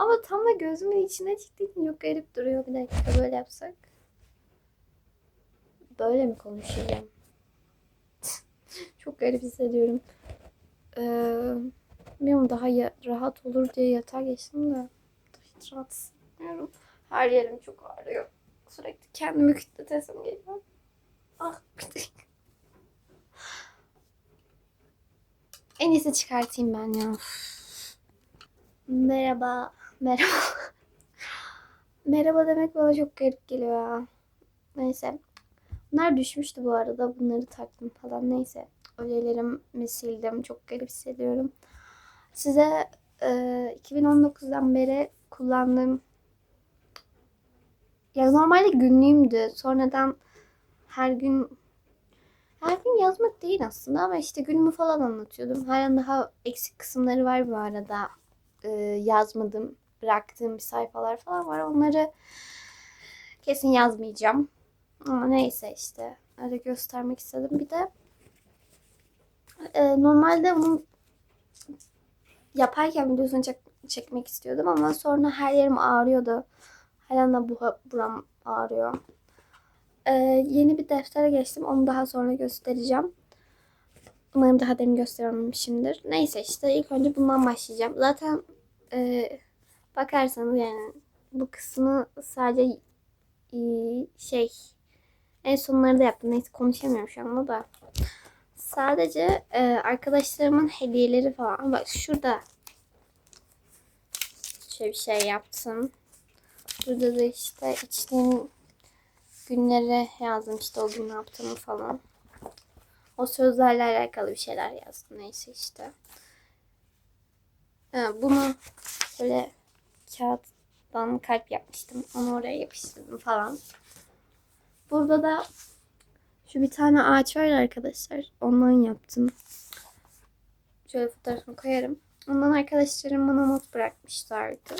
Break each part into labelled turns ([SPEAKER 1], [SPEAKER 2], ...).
[SPEAKER 1] Ama tam da gözümün içine çıktığı için çok garip duruyor. Bir dakika böyle yapsak. Böyle mi konuşacağım? çok garip hissediyorum. Ee, bilmiyorum daha ya- rahat olur diye yatağa geçtim de hiç rahat hissetmiyorum. Her yerim çok ağrıyor. Sürekli kendimi kütletesim geliyor. Ah bir dakika. En iyisi çıkartayım ben ya. Merhaba. Merhaba. Merhaba demek bana çok garip geliyor ya. Neyse. Bunlar düşmüştü bu arada. Bunları taktım falan. Neyse. Öğelerimi sildim. Çok garip hissediyorum. Size e, 2019'dan beri kullandığım ya normalde günlüğümdü. Sonradan her gün her gün yazmak değil aslında ama işte günümü falan anlatıyordum. Halen daha eksik kısımları var bu arada. Ee, yazmadım, bıraktığım bir sayfalar falan var. Onları kesin yazmayacağım. Ama neyse işte. Öyle göstermek istedim. Bir de e, normalde bunu yaparken videosunu çek- çekmek istiyordum ama sonra her yerim ağrıyordu. Halen de bu buram ağrıyor. Ee, yeni bir deftere geçtim. Onu daha sonra göstereceğim. Umarım daha demin gösterememişimdir. Neyse işte ilk önce bundan başlayacağım. Zaten e, bakarsanız yani bu kısmı sadece e, şey en sonları da yaptım. Neyse konuşamıyorum şu anda da. Sadece e, arkadaşlarımın hediyeleri falan. Bak şurada şöyle bir şey yaptım. Burada da işte içtiğim günleri yazdım işte o gün ne yaptığımı falan. O sözlerle alakalı bir şeyler yazdım neyse işte. Ha, bunu böyle kağıttan kalp yapmıştım. Onu oraya yapıştırdım falan. Burada da şu bir tane ağaç var arkadaşlar. Ondan yaptım. Şöyle fotoğrafını koyarım. Ondan arkadaşlarım bana not bırakmışlardı.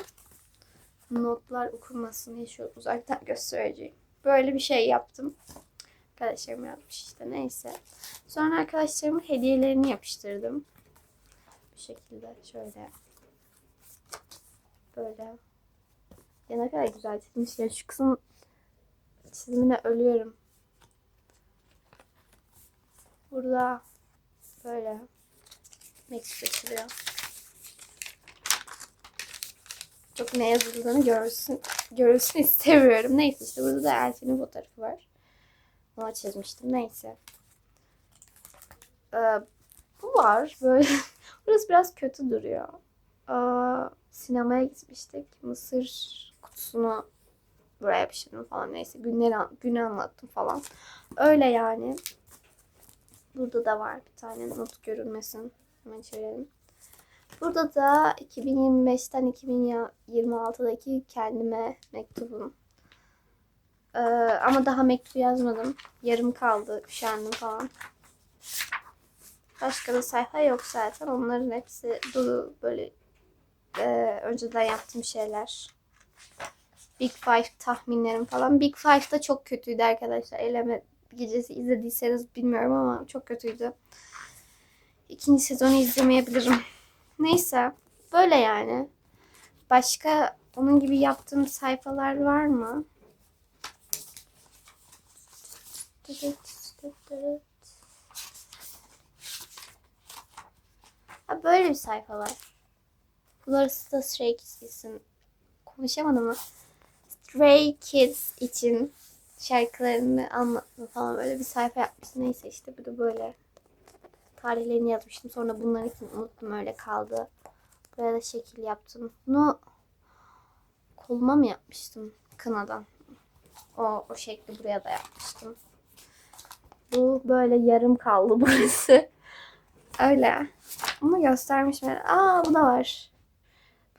[SPEAKER 1] Notlar okunmasın diye şöyle uzaktan göstereceğim. Böyle bir şey yaptım. Arkadaşlarım yapmış işte neyse. Sonra arkadaşlarımın hediyelerini yapıştırdım. Bu şekilde şöyle. Böyle. Ya ne kadar güzel çizmiş ya. Şu kısım çizimine ölüyorum. Burada böyle mektup geçiriyor. Çok ne yazıldığını görsün, görülsün istemiyorum. Neyse işte burada da Elfin'in fotoğrafı var. Ona çizmiştim. Neyse. Ee, bu var. Böyle burası biraz kötü duruyor. Aa, sinemaya gitmiştik. Mısır kutusunu buraya yapıştırdım falan. Neyse günleri, günü anlattım falan. Öyle yani. Burada da var bir tane not görülmesin. Hemen çevirelim. Burada da 2025'ten 2026'daki kendime mektubum. Ee, ama daha mektup yazmadım. Yarım kaldı, üşendim falan. Başka da sayfa yok zaten. Onların hepsi dolu böyle e, önceden yaptığım şeyler. Big Five tahminlerim falan. Big Five da çok kötüydü arkadaşlar. Eleme gecesi izlediyseniz bilmiyorum ama çok kötüydü. İkinci sezonu izlemeyebilirim. Neyse. Böyle yani. Başka onun gibi yaptığım sayfalar var mı? Ha böyle bir sayfa. Burası da Stray Kids için. Konuşamadım ama. Stray Kids için şarkılarını anlatma falan böyle bir sayfa yapmıştım. Neyse işte bu da böyle tarihlerini yazmıştım. Sonra bunları için unuttum öyle kaldı. Buraya da şekil yaptım. Bunu koluma mı yapmıştım? Kınadan. O, o şekli buraya da yapmıştım. Bu böyle yarım kaldı burası. Öyle. Ama göstermişim. Aa bu da var.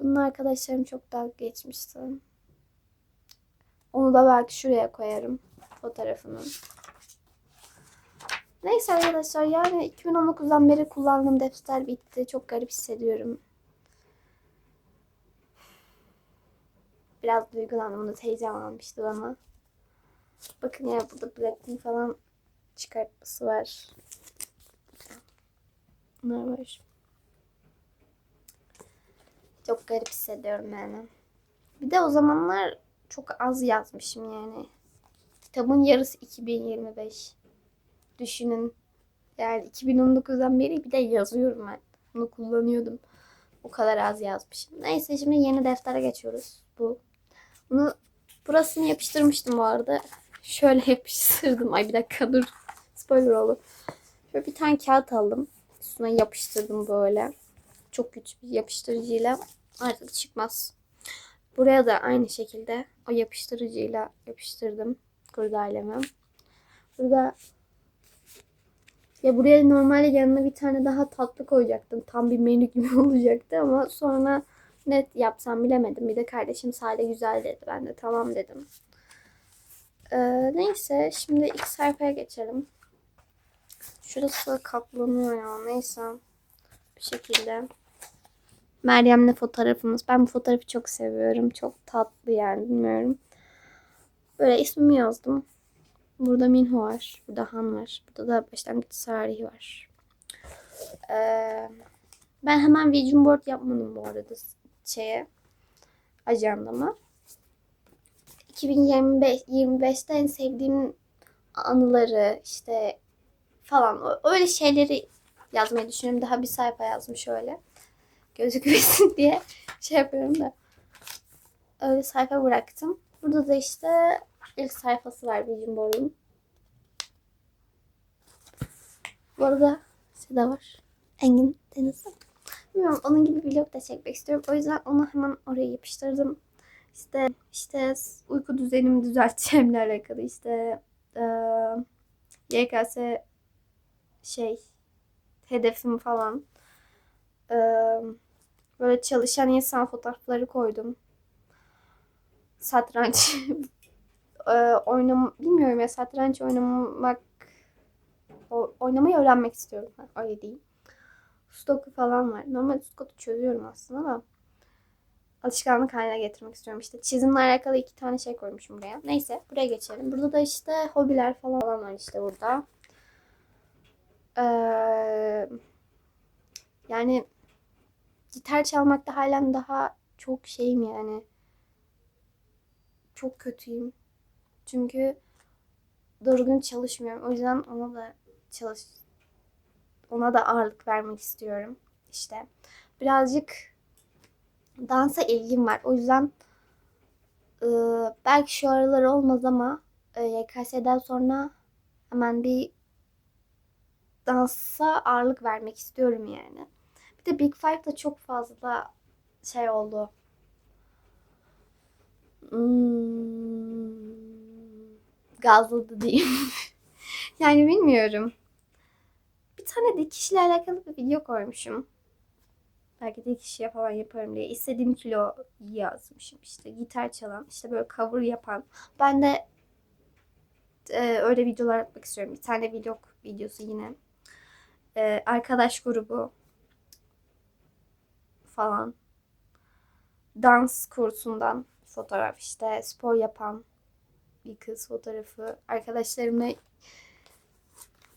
[SPEAKER 1] Bunun arkadaşlarım çok dalga geçmişti. Onu da belki şuraya koyarım. Fotoğrafını. Neyse arkadaşlar yani 2019'dan beri kullandığım defter bitti. Çok garip hissediyorum. Biraz duygulandım. Bunu teyzem almıştı bana. Bakın ya burada Blackpink falan çıkartması var. Bunlar var. Çok garip hissediyorum yani. Bir de o zamanlar çok az yazmışım yani. Kitabın yarısı 2025. Düşünün. Yani 2019'dan beri bir de yazıyorum ben. Bunu kullanıyordum. O kadar az yazmışım. Neyse şimdi yeni deftere geçiyoruz. Bu. Bunu burasını yapıştırmıştım bu arada. Şöyle yapıştırdım. Ay bir dakika dur. Spoiler oldu. Şöyle bir tane kağıt aldım. Üstüne yapıştırdım böyle. Çok güçlü bir yapıştırıcıyla artık çıkmaz. Buraya da aynı şekilde o yapıştırıcıyla yapıştırdım kurdalemi. Burada ya buraya normalde yanına bir tane daha tatlı koyacaktım. Tam bir menü gibi olacaktı ama sonra net yapsam bilemedim. Bir de kardeşim sade güzel dedi. Ben de tamam dedim. Ee, neyse şimdi ilk sayfaya geçelim. Şurası katlanıyor ya neyse. Bir şekilde. Meryem'le fotoğrafımız. Ben bu fotoğrafı çok seviyorum. Çok tatlı yani bilmiyorum. Böyle ismimi yazdım. Burada Minho var. Burada Han var. Burada da başlangıç tarihi var. Ee, ben hemen vision board yapmadım bu arada şeye ajandama. 2025 25'te en sevdiğim anıları işte falan öyle şeyleri yazmayı düşünüyorum. Daha bir sayfa yazmış şöyle. Gözükmesin diye şey yapıyorum da. Öyle sayfa bıraktım. Burada da işte ilk sayfası var Vision Board'un. Bu arada Seda var. Engin Deniz. Bilmiyorum onun gibi vlog da çekmek istiyorum. O yüzden onu hemen oraya yapıştırdım. İşte işte uyku düzenimi düzelteceğimle alakalı işte e, YKS şey hedefim falan e, böyle çalışan insan fotoğrafları koydum. Satranç e, oynam bilmiyorum ya satranç oynamak o, oynamayı öğrenmek istiyorum. Öyle diyeyim. Sudoku falan var. Normal Sudoku çözüyorum aslında da alışkanlık haline getirmek istiyorum. İşte çizimle alakalı iki tane şey koymuşum buraya. Neyse buraya geçelim. Burada da işte hobiler falan var işte burada. Ee, yani gitar çalmakta halen daha çok şeyim yani. Çok kötüyüm. Çünkü düzgün çalışmıyorum. O yüzden ona da çalış ona da ağırlık vermek istiyorum. İşte birazcık dansa ilgim var. O yüzden e, belki şu aralar olmaz ama e, YKS'den sonra hemen bir dansa ağırlık vermek istiyorum yani. Bir de Big Five'da çok fazla şey oldu. Hmm, gazladı diyeyim. yani bilmiyorum. Bir tane dikişle alakalı bir video koymuşum. Belki dikişiye falan yaparım diye. İstediğim kilo yazmışım işte. Gitar çalan, işte böyle cover yapan. Ben de e, öyle videolar yapmak istiyorum. Bir tane vlog videosu yine. E, arkadaş grubu falan. Dans kursundan fotoğraf işte spor yapan bir kız fotoğrafı. Arkadaşlarımla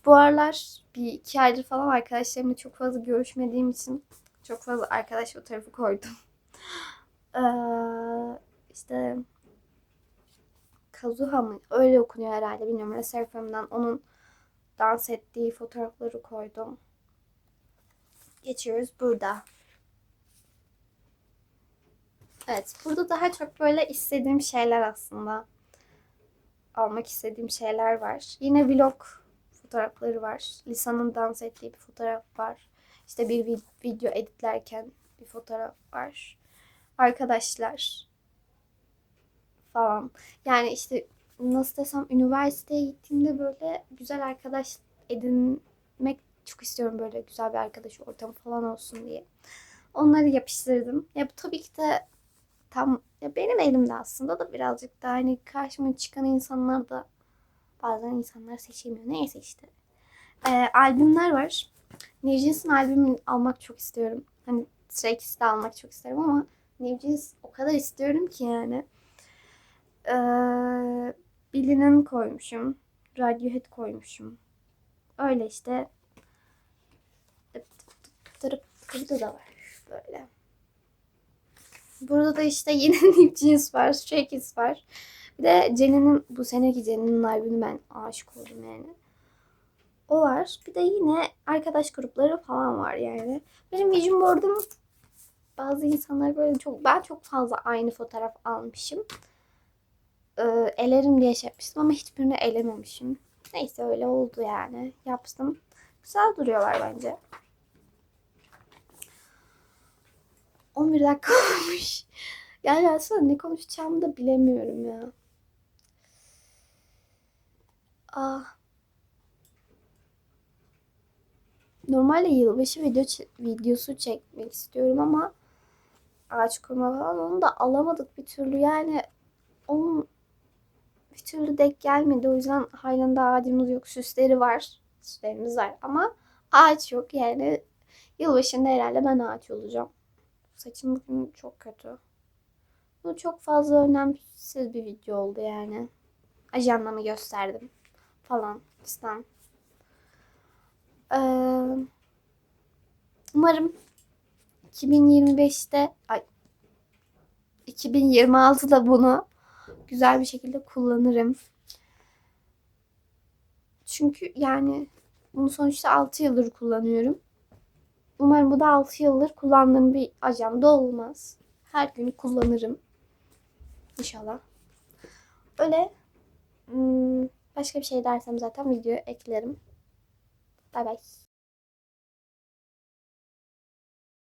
[SPEAKER 1] bu aralar bir iki aydır falan arkadaşlarımla çok fazla görüşmediğim için çok fazla arkadaş fotoğrafı koydum. Ee, işte Kazuha mı? Öyle okunuyor herhalde bilmiyorum. Reserve onun dans ettiği fotoğrafları koydum. Geçiyoruz burada. Evet, burada daha çok böyle istediğim şeyler aslında. Almak istediğim şeyler var. Yine vlog fotoğrafları var. Lisa'nın dans ettiği bir fotoğraf var. İşte bir video editlerken bir fotoğraf var. Arkadaşlar falan. Yani işte nasıl desem üniversiteye gittiğimde böyle güzel arkadaş edinmek çok istiyorum böyle güzel bir arkadaş ortamı falan olsun diye. Onları yapıştırdım. Ya bu tabii ki de tam ya benim elimde aslında da birazcık da hani karşıma çıkan insanlar da bazen insanlar seçilmiyor. Neyse işte. Ee, albümler var. New Jeans'ın albümünü almak çok istiyorum. Hani Stray Kids'i de almak çok isterim ama New Jeans o kadar istiyorum ki yani. Ee, Billy'nin koymuşum. Radiohead koymuşum. Öyle işte. Burada da var böyle. Burada da işte yine New Jeans var, Kids var. Bir de Jennie'nin bu seneki Jennie'nin albümü ben aşık oldum yani. O var. Bir de yine arkadaş grupları falan var yani. Benim vision board'um bazı insanlar böyle çok ben çok fazla aynı fotoğraf almışım. Ee, elerim diye şey yapmıştım ama hiçbirini elememişim. Neyse öyle oldu yani. Yaptım. Güzel duruyorlar bence. 11 dakika olmuş. Yani aslında ne konuşacağımı da bilemiyorum ya. Ah. Normalde yılbaşı video videosu çekmek istiyorum ama ağaç kurma falan onu da alamadık bir türlü. Yani onun bir türlü denk gelmedi. O yüzden halen de ağacımız yok. Süsleri var. Süslerimiz var ama ağaç yok. Yani yılbaşında herhalde ben ağaç olacağım. Saçım bugün çok kötü. Bu çok fazla önemsiz bir video oldu yani. Ajandamı gösterdim falan fistan. Ee, umarım 2025'te ay 2026'da bunu güzel bir şekilde kullanırım. Çünkü yani bunu sonuçta 6 yıldır kullanıyorum. Umarım bu da 6 yıldır kullandığım bir ajanda olmaz. Her gün kullanırım. İnşallah. Öyle. Hmm, Başka bir şey dersem zaten videoya eklerim. Bay bay.